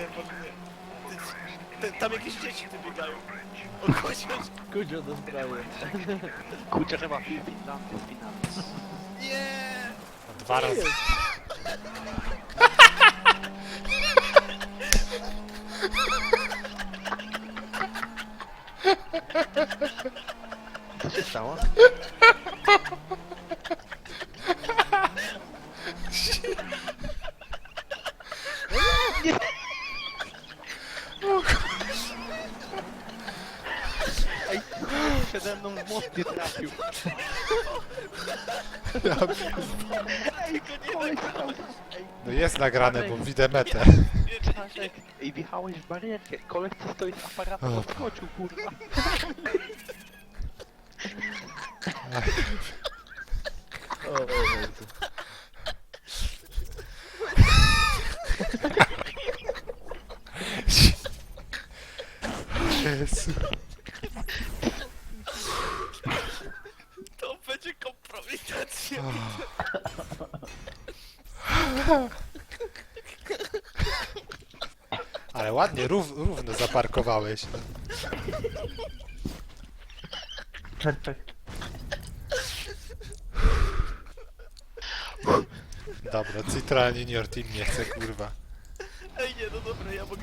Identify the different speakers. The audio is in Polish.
Speaker 1: nie, może nie. Ty, ty, tam jakieś dzieci tu biegają. O kociąż.
Speaker 2: Kudzio do zbroje.
Speaker 3: Kurczę, chyba film Finlandii, Finlandii.
Speaker 1: Nie!
Speaker 4: Dwa razy.
Speaker 3: Co się stało? Ej, przede mną w most nie trafił. Ej, stał. Ej,
Speaker 4: No jest nagrane, bo widzę metę.
Speaker 3: Czaszek, ej, wjechałeś w barierkę. Koleś co stoi z aparatem
Speaker 4: O.
Speaker 3: odskoczył, kurwa.
Speaker 2: O, Jezu.
Speaker 4: Jezu.
Speaker 1: To będzie kompromitacja.
Speaker 4: Ale ładnie, rów, równo zaparkowałeś.
Speaker 2: Perfekt.
Speaker 4: Dobra, Citroen Junior Team nie chce, kurwa.
Speaker 1: Ej, nie, no dobra, ja mogę